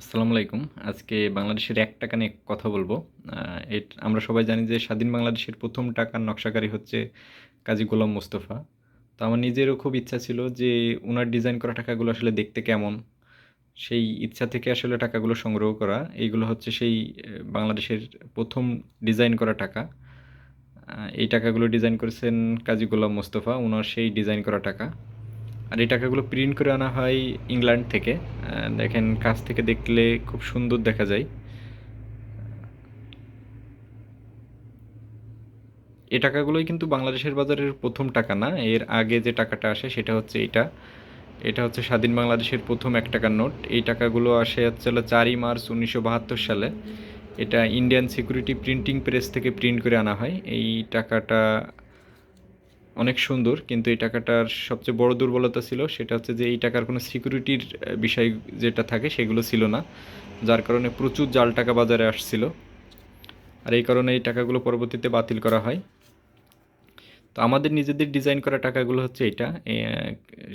আসসালামু আলাইকুম। আজকে বাংলাদেশের এক টাকা নিয়ে কথা বলব। আমরা সবাই জানি যে স্বাধীন বাংলাদেশের প্রথম টাকার নকশাকারী হচ্ছে কাজী গোলাম মোস্তফা। তো আমার নিজেরও খুব ইচ্ছা ছিল যে ওনার ডিজাইন করা টাকাগুলো আসলে দেখতে কেমন, সেই ইচ্ছা থেকে আসলে টাকাগুলো সংগ্রহ করা। এইগুলো হচ্ছে সেই বাংলাদেশের প্রথম ডিজাইন করা টাকা। এই টাকাগুলো ডিজাইন করেছেন কাজী গোলাম মোস্তফা ওনার সেই ডিজাইন করা টাকা। আর এই টাকাগুলো প্রিন্ট করে আনা হয় ইংল্যান্ড থেকে। দেখেন, কাছ থেকে দেখলে খুব সুন্দর দেখা যায়। এ টাকাগুলোই কিন্তু বাংলাদেশের বাজারের প্রথম টাকা না? এর আগে যে টাকাটা আসে সেটা হচ্ছে এটা এটা হচ্ছে স্বাধীন বাংলাদেশের প্রথম এক টাকার নোট। এই টাকাগুলো আসে হচ্ছে চারই মার্চ উনিশশো বাহাত্তর সালে। এটা ইন্ডিয়ান সিকিউরিটি প্রিন্টিং প্রেস থেকে প্রিন্ট করে আনা হয়। এই টাকাটা অনেক সুন্দর, কিন্তু এই টাকাটার সবচেয়ে বড় দুর্বলতা ছিল সেটা হচ্ছে যে এই টাকার কোনো সিকিউরিটির বিষয় যেটা থাকে সেগুলো ছিল না, যার কারণে প্রচুর জাল টাকা বাজারে আসছিল। আর এই কারণে এই টাকাগুলো পরবর্তীতে বাতিল করা হয়। তো আমাদের নিজেদের ডিজাইন করা টাকাগুলো হচ্ছে এটা।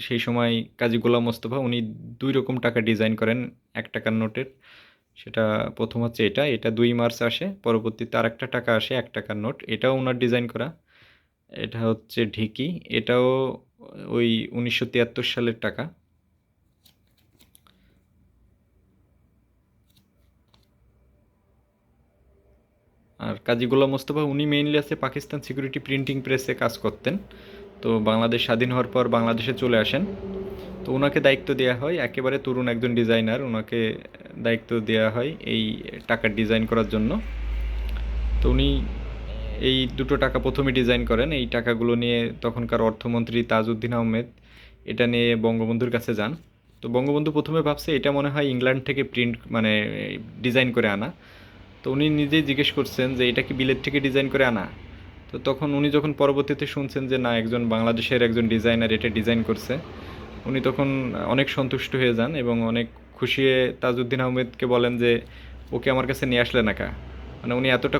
সেই সময় কাজী গোলাম মোস্তফা উনি দুই রকম টাকা ডিজাইন করেন, এক টাকার নোটের। সেটা প্রথম হচ্ছে এটা এটা দুই মার্চ আসে, পরবর্তীতে আর একটা টাকা আসে, এক টাকার নোট। এটাও ওনার ডিজাইন করা। এটা হচ্ছে ঢিকি। এটাও ওই উনিশশো তিয়াত্তর সালের টাকা। আর কাজী গোলাম মোস্তফা, উনি মেইনলি আছে পাকিস্তান সিকিউরিটি প্রিন্টিং প্রেসে কাজ করতেন। তো বাংলাদেশ স্বাধীন হওয়ার পর বাংলাদেশে চলে আসেন। তো ওনাকে দায়িত্ব দেওয়া হয়, একেবারে তরুণ একজন ডিজাইনার ওনাকে দায়িত্ব দেওয়া হয় এই টাকার ডিজাইন করার জন্য। তো উনি এই দুটো টাকা প্রথমে ডিজাইন করেন। এই টাকাগুলো নিয়ে তখনকার অর্থমন্ত্রী তাজউদ্দিন আহমেদ, এটা নিয়ে বঙ্গবন্ধুর কাছে যান। তো বঙ্গবন্ধু প্রথমে ভাবছে, এটা মনে হয় ইংল্যান্ড থেকে প্রিন্ট মানে ডিজাইন করে আনা। তো উনি নিজেই জিজ্ঞেস করছেন যে, এটা কি বিলেত থেকে ডিজাইন করে আনা? তো তখন উনি যখন পরবর্তীতে শুনছেন যে, না, একজন বাংলাদেশের একজন ডিজাইনার এটা ডিজাইন করছে, উনি তখন অনেক সন্তুষ্ট হয়ে যান এবং অনেক খুশি হয়ে তাজউদ্দিন আহমেদকে বলেন যে, ওকে আমার কাছে নিয়ে আসলে না কা। মানে উনি এতটা